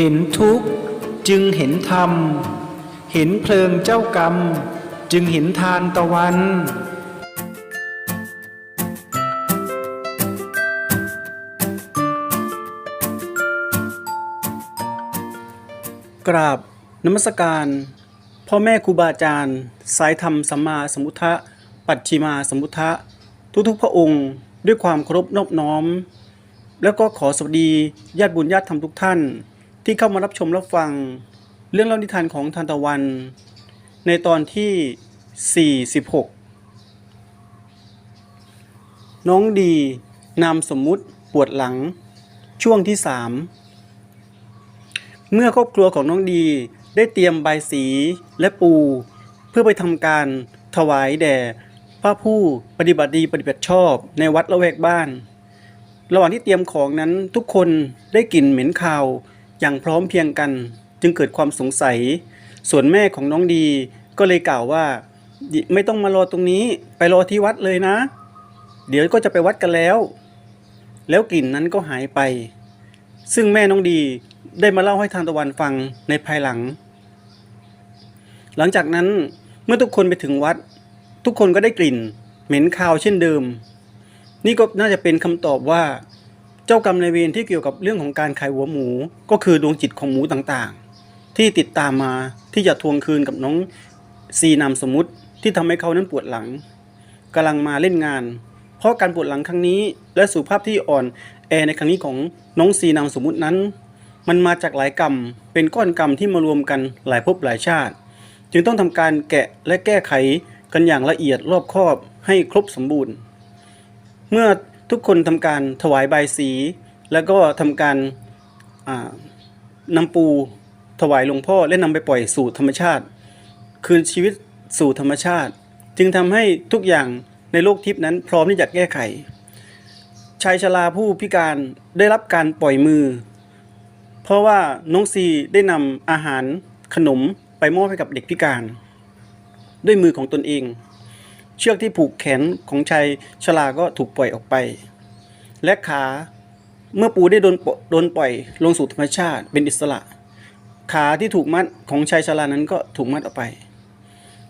เห็นทุกข์จึงเห็นธรรม เห็นเพลิงเจ้ากรรม จึงเห็นทานตะวันกราบนมัสการ พ่อแม่ครูบาอาจารย์ สายธรรมสัมมาสมมุทธะปัจฉิมาสมมุทธะทุกๆพระองค์ด้วยความเคารพนอบน้อม แล้วก็ขอสวัสดีญาติบุญญาติธรรมทุกท่าน ที่เข้ามารับชมรับฟังเรื่องเล่านิทานของทานตะวัน ในตอนที่ 46 น้องดี นามสมมุติปวดหลัง ช่วงที่ 3 เมื่อครอบครัวของน้องดีได้เตรียมใบสีและปู เพื่อไปทำการถวายแด่พระผู้ปฏิบัติดีปฏิบัติชอบในวัดละแวกบ้าน ระหว่างที่เตรียมของนั้นทุกคนได้กลิ่นเหม็นคาว อย่างพร้อมเพียงกัน จึงเกิดความสงสัย ส่วนแม่ของน้องดีก็เลยกล่าวว่า ไม่ต้องมารอตรงนี้ไปรอที่วัดเลยนะ เดี๋ยวก็จะไปวัดกันแล้ว แล้วกลิ่นนั้นก็หายไป ซึ่งแม่น้องดีได้มาเล่าให้ทานตะวันฟังในภายหลัง หลังจากนั้นเมื่อทุกคนไปถึงวัด ทุกคนก็ได้กลิ่น เหม็นคาวเช่นเดิม นี่ก็น่าจะเป็นคำตอบว่า เจ้ากรรมนายเวรที่เกี่ยวกับเรื่องของการขายหัวหมู ก็คือดวงจิตของหมูต่างๆ ที่ติดตามมาที่จะทวงคืนกับน้องซีนามสมมุติที่ทำให้เขานั้นปวดหลังกำลังมาเล่นงาน เพราะการปวดหลังครั้งนี้ และสุภาพที่อ่อนแอในครั้งนี้ของน้องซีนามสมมุตินั้น มันมาจากหลายกรรม เป็นก้อนกรรมที่มารวมกันหลายภพหลายชาติ จึงต้องทำการแกะและแก้ไขกันอย่างละเอียดรอบคอบให้ครบสมบูรณ์ เมื่อ ทุกคนทำการถวายใบายสี แล้วก็ทำการอ่านำปูถวายหลวงพ่อและนำไปปล่อยสู่ธรรมชาติ คืนชีวิตสู่ธรรมชาติ จึงทำให้ทุกอย่างในโลกทิพย์นั้นพร้อมที่จะแก้ไข ชายชราผู้พิการได้รับการปล่อยมือ เพราะว่าน้องซีได้นำอาหารขนมไปมอบให้กับเด็กพิการ ด้วยมือของตนเอง เชือกที่ผูกแขนของชายชราก็ถูกปล่อยออกไป และขาเมื่อปูได้โดนปล่อยโดนปล่อยลงสู่ธรรมชาติเป็นอิสระ ขาที่ถูกมัดของชายชรานั้นก็ถูกมัดออกไป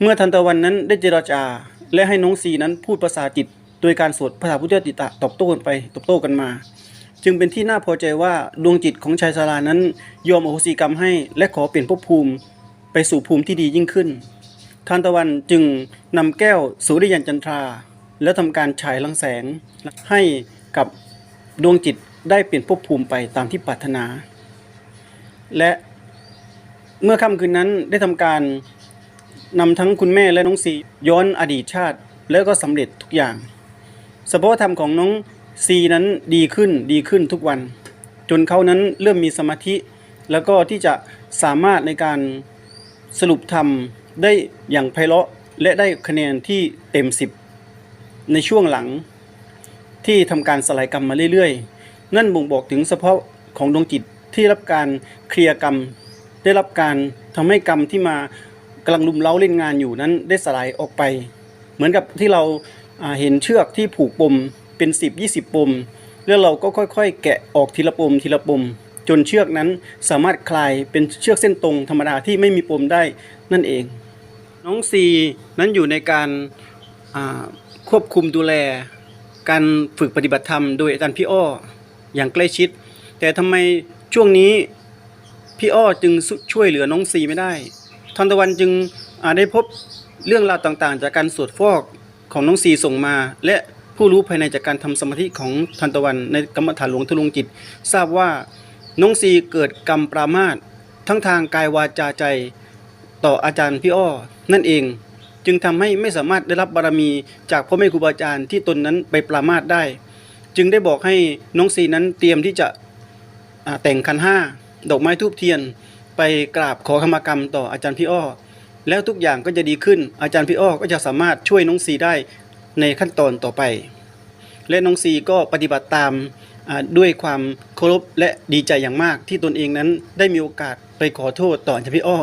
เมื่อทันตะวันนั้นได้เจรจาและให้น้องซีนั้นพูดภาษาจิต โดยการสวดภาษาพุทธติตะตอบโต้กันไปตอบโต้กันมา จึงเป็นที่น่าพอใจว่าดวงจิตของชายชรานั้นยอมอโหสิกรรมให้ และขอเปลี่ยนภพภูมิไปสู่ภูมิที่ดียิ่งขึ้น ทานตะวันจึงนำแก้วสุริยันจันทรา แล้วทำการฉายลังแสงให้กับดวงจิตได้เปลี่ยนภพภูมิไปตามที่ปรารถนา และเมื่อค่ำคืนนั้นได้ทำการนำทั้งคุณแม่และน้องซีย้อนอดีตชาติ แล้วก็สำเร็จทุกอย่างสภาวธรรมของน้องซีนั้นดีขึ้นดีขึ้นทุกวัน จนเขานั้นเริ่มมีสมาธิ แล้วก็ที่จะสามารถในการสรุปธรรม ได้อย่างไพเราะและได้คะแนนที่เต็ม 10 ในช่วงหลังที่ทำการสลายกรรมมาเรื่อยๆ นั่นบ่งบอกถึงสภาพของดวงจิตที่รับการเคลียร์กรรม ได้รับการทำให้กรรมที่มากำลังลุมเล้าเล่นงานอยู่นั้นได้สลายออกไป เหมือนกับที่เราอ่าเห็นเชือกที่ผูกปมเป็น 10 20 ปม แล้วเราก็ค่อยๆ แกะออกทีละปมทีละปม จนเชือกนั้นสามารถคลายเป็นเชือกเส้นตรงธรรมดาที่ไม่มีปมได้นั่นเอง น้องซีนั้นอยู่ในการควบคุมดูแล การฝึกปฏิบัติธรรมโดยอาจารย์พี่อ้ออย่างใกล้ชิด แต่ทำไมช่วงนี้พี่อ้อจึงช่วยเหลือน้องซีไม่ได้ทันตะวันจึงอ่าได้พบเรื่องราวต่างๆ จากการสวดฟอกของน้องซีส่งมา และผู้รู้ภายในจากการทำสมาธิของทันตะวันในกรรมฐานหลวงทะลุงจิต ทราบว่าน้องซีเกิดกรรมปรามาสทั้งทางกายวาจาใจ ต่ออาจารย์พี่อ้อนั่นเอง จึงทำให้ไม่สามารถได้รับบารมีจากพ่อแม่ครูบาอาจารย์ที่ตนนั้นไปปรามาสได้ จึงได้บอกให้น้องซีนั้นเตรียมที่จะแต่งคันห้าดอกไม้ทูบเทียน ไปกราบขอขมากรรมต่ออาจารย์พี่อ้อแล้วทุกอย่างก็จะดีขึ้น อาจารย์พี่อ้อก็จะสามารถช่วยน้องซีได้ในขั้นตอนต่อไป และน้องซีก็ปฏิบัติตามด้วยความเคารพและดีใจอย่างมากที่ตนเองนั้นได้มีโอกาสไปขอโทษต่ออาจารย์พี่อ้อ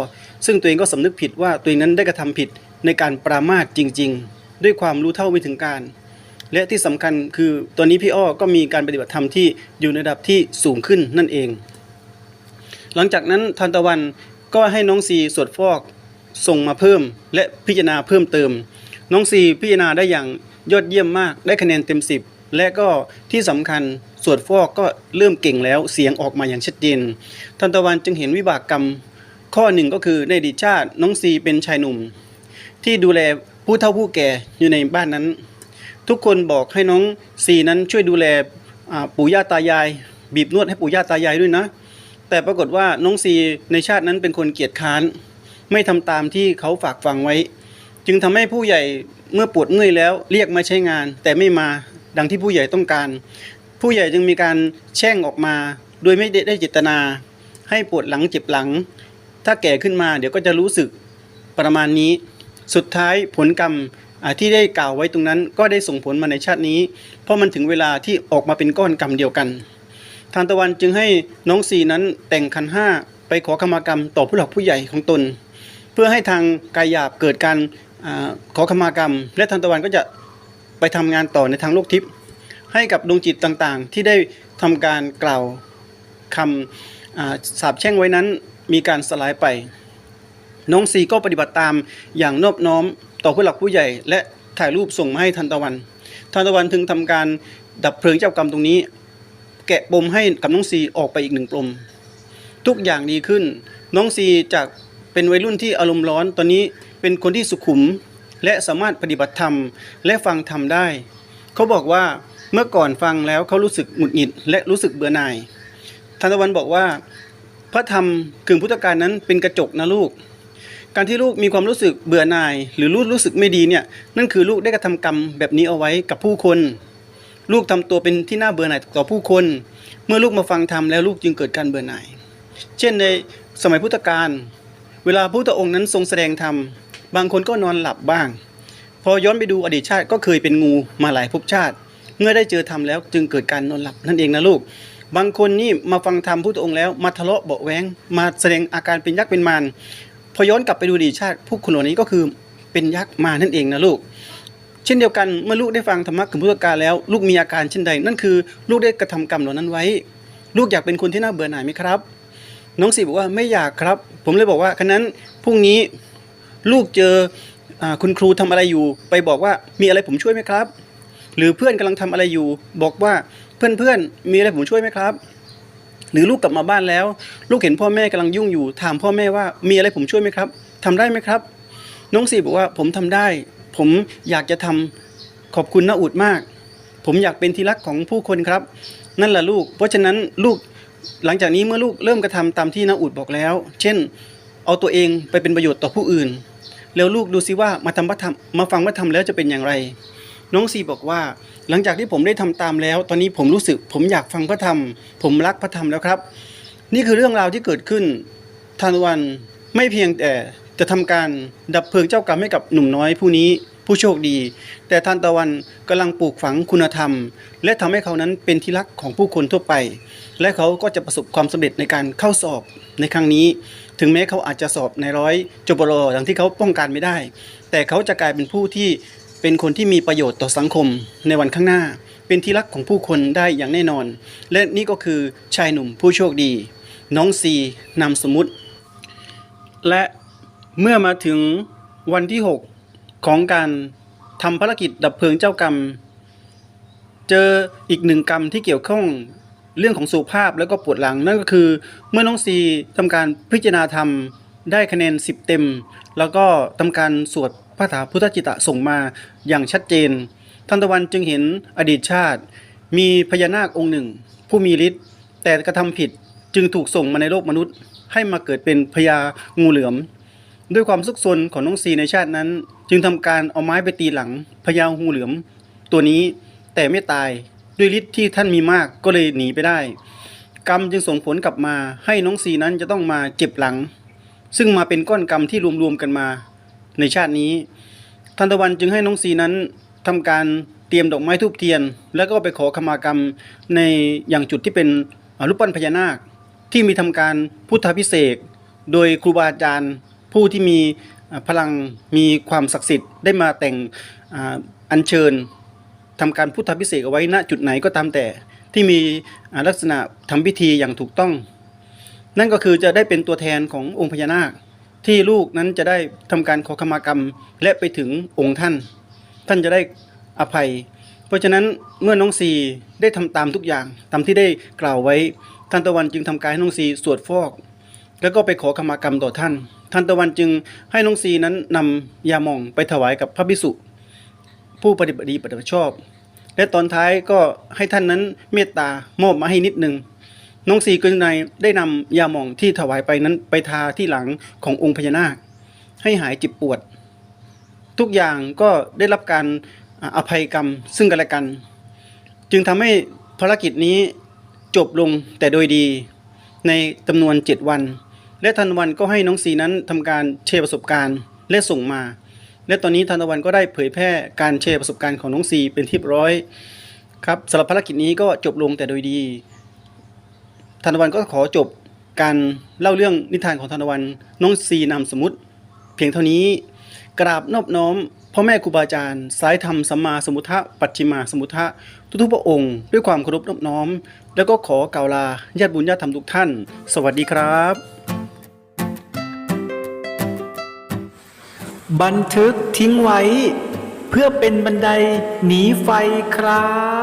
ซึ่งตัวเองก็สำนึกผิดว่าตัวเองนั้นได้กระทำผิดในการปรามาสจริง ๆ ด้วยความรู้เท่าไม่ถึงการ และที่สำคัญคือตอนนี้พี่อ้อก็มีการปฏิบัติธรรมที่อยู่ในระดับที่สูงขึ้นนั่นเอง หลังจากนั้นทานตะวันก็ให้น้องซีสวดฟอกส่งมาเพิ่ม และพิจารณาเพิ่มเติม น้องซีพิจารณาได้อย่างยอดเยี่ยมมากได้คะแนนเต็ม 10 และก็ที่สำคัญสวดฟอกก็เริ่มเก่งแล้วเสียงออกมาอย่างชัดเจนทานตะวันจึงเห็นวิบากกรรม ข้อหนึ่งก็คือในดีตชาติน้องซีเป็นชายหนุ่ม ที่ดูแลผู้เฒ่าผู้แก่อยู่ในบ้านนั้น ทุกคนบอกให้น้องซีนั้นช่วยดูแลปู่ย่าตายาย บีบนวดให้ปู่ย่าตายายด้วยนะ แต่ปรากฏว่าน้องซีในชาตินั้นเป็นคนเกียจค้าน ไม่ทำตามที่เขาฝากฝังไว้ จึงทำให้ผู้ใหญ่เมื่อปวดเมื่อยแล้วเรียกมาใช้งาน แต่ไม่มาดังที่ผู้ใหญ่ต้องการ ผู้ใหญ่จึงมีการแช่งออกมา โดยไม่ได้ได้เจตนา ให้ปวดหลังเจ็บหลัง ถ้าแก่ขึ้นมาเดี๋ยวก็จะรู้สึกประมาณนี้ สุดท้ายผลกรรมที่ได้กล่าวไว้ตรงนั้น ก็ได้ส่งผลมาในชาตินี้ เพราะมันถึงเวลาที่ออกมาเป็นก้อนกรรมเดียวกัน ทานตะวันจึงให้น้องซีนั้นแต่งขันห้าไปขอขมากรรมต่อผู้หลักผู้ใหญ่ของตน เพื่อให้ทางกายหยาบเกิดการอขอขมากรรม และทานตะวันก็จะไปทำงานต่อในทางโลกทิพย์ให้กับดวงจิตต่างๆ ที่ได้ทำการกล่าวคำสาปแช่งไว้นั้น มีการสลายไป น้องซีก็ปฏิบัติตามอย่างนอบน้อมต่อผู้หลักผู้ใหญ่ และถ่ายรูปส่งมาให้ทันตะวัน ทันตะวันถึงทำการดับเพลิงเจ้ากรรมตรงนี้ แกะปมให้กับน้องซีออกไปอีกหนึ่งปม ทุกอย่างดีขึ้น น้องซีจากเป็นวัยรุ่นที่อารมณ์ร้อน ตอนนี้เป็นคนที่สุขุมและสามารถปฏิบัติธรรมและฟังธรรมได้ เขาบอกว่าเมื่อก่อนฟังแล้วเขารู้สึกหงุดหงิดและรู้สึกเบื่อหน่ายทันตะวันบอกว่า พระธรรมกึ่งพุทธการนั้นเป็นกระจกนะลูก การที่ลูกมีความรู้สึกเบื่อหน่าย หรือรู้รู้สึกไม่ดีเนี่ยนั่นคือลูกได้กระทำกรรมแบบนี้เอาไว้กับผู้คน ลูกทำตัวเป็นที่น่าเบื่อหน่ายต่อผู้คน เมื่อลูกมาฟังธรรมแล้วลูกจึงเกิดการเบื่อหน่าย เช่นในสมัยพุทธกาลเวลาพระพุทธองค์นั้นทรงแสดงธรรมบางคนก็นอนหลับบ้าง พอย้อนไปดูอดีตชาติก็เคยเป็นงูมาหลายภพชาติ เมื่อได้เจอธรรมแล้วจึงเกิดการนอนหลับนั่นเองนะลูก บางคนนี่มาฟังธรรมพุทธองค์แล้วมาทะเลาะเบาะแวงมาแสดงอาการเป็นยักษ์เป็นมารพอย้อนกลับไปดูดีชาติผู้คนเหล่านี้ก็คือเป็นยักษ์มานั่นเองนะลูก เช่นเดียวกันเมื่อลูกได้ฟังธรรมะของพุทธกาลแล้ว ลูกมีอาการเช่นใด นั่นคือลูกได้กระทำกรรมเหล่านั้นไว้ ลูกอยากเป็นคนที่น่าเบื่อหน่ายไหมครับ น้องสีบอกว่าไม่อยากครับ ผมเลยบอกว่าคันนั้นพรุ่งนี้ลูกเจออคุณครูทำอะไรอยู่ ไปบอกว่ามีอะไรผมช่วยไหมครับ หรือเพื่อนกำลังทำอะไรอยู่ บอกว่า เพื่อนๆ มีอะไรผมช่วยไหมครับ หรือลูกกลับมาบ้านแล้ว ลูกเห็นพ่อแม่กำลังยุ่งอยู่ ถามพ่อแม่ว่ามีอะไรผมช่วยไหมครับทำได้ไหมครับ น้องสีบอกว่าผมทำได้ ผมอยากจะทำขอบคุณน้าอุดมาก ผมอยากเป็นที่รักของผู้คนครับ นั่นแหละลูก เพราะฉะนั้นลูกหลังจากนี้เมื่อลูกเริ่มกระทำตามที่น้าอุดบอกแล้ว เช่น เอาตัวเองไปเป็นประโยชน์ต่อผู้อื่น แล้วลูกดูซิว่ามาทำพระธรรมมาฟังพระธรรมแล้วจะเป็นอย่างไร น้องซีบอกว่า หลังจากที่ผมได้ทำตามแล้ว ตอนนี้ผมรู้สึกผมอยากฟังพระธรรม ผมรักพระธรรมแล้วครับ นี่คือเรื่องราวที่เกิดขึ้นทานวันไม่เพียงแต่จะทำการดับเพลิงเจ้ากรรมให้กับหนุ่มน้อยผู้นี้ผู้โชคดี แต่ทานตะวันกำลังปลูกฝังคุณธรรม และทำให้เขานั้นเป็นที่รักของผู้คนทั่วไป และเขาก็จะประสบความสำเร็จในการเข้าสอบในครั้งนี้ ถึงแม้เขาอาจจะสอบในร้อยจบรออย่างที่เขาป้องกันไม่ได้ แต่เขาจะกลายเป็นผู้ที่ เป็นคนที่มีประโยชน์ต่อสังคมในวันข้างหน้า เป็นที่รักของผู้คนได้อย่างแน่นอน และนี่ก็คือชายหนุ่มผู้โชคดี น้องซีนามสมมุติ และเมื่อมาถึงวันที่ 6 ของการทำภารกิจดับเพลิงเจ้ากรรม เจออีกหนึ่งกรรมที่เกี่ยวข้องเรื่องของสุภาพแล้วก็ปวดหลัง นั่นก็คือเมื่อน้องซีทำการพิจารณาธรรมได้คะแนน 10 เต็ม แล้วก็ทำการสวด พระถาพุทธจิตะส่งมาอย่างชัดเจนทันตะวันจึงเห็นอดีตชาติ มีพญานาคองค์หนึ่ง ผู้มีฤทธิ์แต่กระทำผิดจึงถูกส่งมาในโลกมนุษย์ ให้มาเกิดเป็นพญางูเหลือม ด้วยความซุกซนของน้องซีในชาตินั้น จึงทำการเอาไม้ไปตีหลังพญางูเหลือม ตัวนี้แต่ไม่ตายด้วยฤทธิ์ที่ท่านมีมากก็เลยหนีไปได้ กรรมจึงส่งผลกลับมาให้น้องซีนั้นจะต้องมาเจ็บหลัง ซึ่งมาเป็นก้อนกรรมที่รวมๆกันมา ในชาตินี้ทันตะวันจึงให้น้องซีนั้นทำการเตรียมดอกไม้ทูบเทียน แล้วก็ไปขอขมากรรมในอย่างจุดที่เป็นรูปปั้นพญานาค ที่มีทำการพุทธพิเศษกโดยครูบาอาจารย์ผู้ที่มีพลังมีความศักดิ์สิทธิ์ได้มาแต่งอัญเชิญทำการพุทธพิเศษกเอาไว้ณจุดไหนก็ตามแต่ที่มีลักษณะทำพิธีอย่างถูกต้อง นั่นก็คือจะได้เป็นตัวแทนขององค์พญานาค ที่ลูกนั้นจะได้ทำการขอขมากรรม และไปถึงองค์ท่าน ท่านจะได้อภัย เพราะฉะนั้นเมื่อน้องซีได้ทำตามทุกอย่างตามที่ได้กล่าวไว้ ท่านตะวันจึงทำการให้น้องซีสวดฟอก แล้วก็ไปขอขมากรรมต่อท่าน ท่านตะวันจึงให้น้องซีนั้นนำยาหม่องไปถวายกับพระภิกษุ ผู้ปฏิบัติดีปฏิบัติชอบ และตอนท้ายก็ให้ท่านนั้นเมตตามอบมาให้นิดนึง น้องซีก็ในได้นำยาหม่องที่ถวายไปนั้นไปทาที่หลังขององค์พญานาค ให้หายเจ็บปวด ทุกอย่างก็ได้รับการอภัยกรรมซึ่งกันและกัน จึงทำให้ภารกิจนี้จบลงแต่โดยดีในจำนวน7วัน และทันวันก็ให้น้องซีนั้นทำการแชร์ประสบการณ์และส่งมา และตอนนี้ทันวันก็ได้เผยแพร่การแชร์ประสบการณ์ของน้องซีเป็นที่ร้อยครับสำหรับภารกิจนี้ก็จบลงแต่โดยดี ธนวันก็ขอจบการเล่าเรื่องนิทานของธนวันน้องซีนามสมมุติ เพียงเท่านี้กราบนอบน้อมพ่อแม่ครูบาอาจารย์สายธรรมสัมมาสมุทธะปัจฉิมาสมุทธะทุกๆพระองค์ ด้วยความเคารพนอบน้อม แล้วก็ขอกล่าวลาญาติบุญญาติธรรมทุกท่าน สวัสดีครับ บันทึกทิ้งไว้ เพื่อเป็นบันไดหนีไฟครับ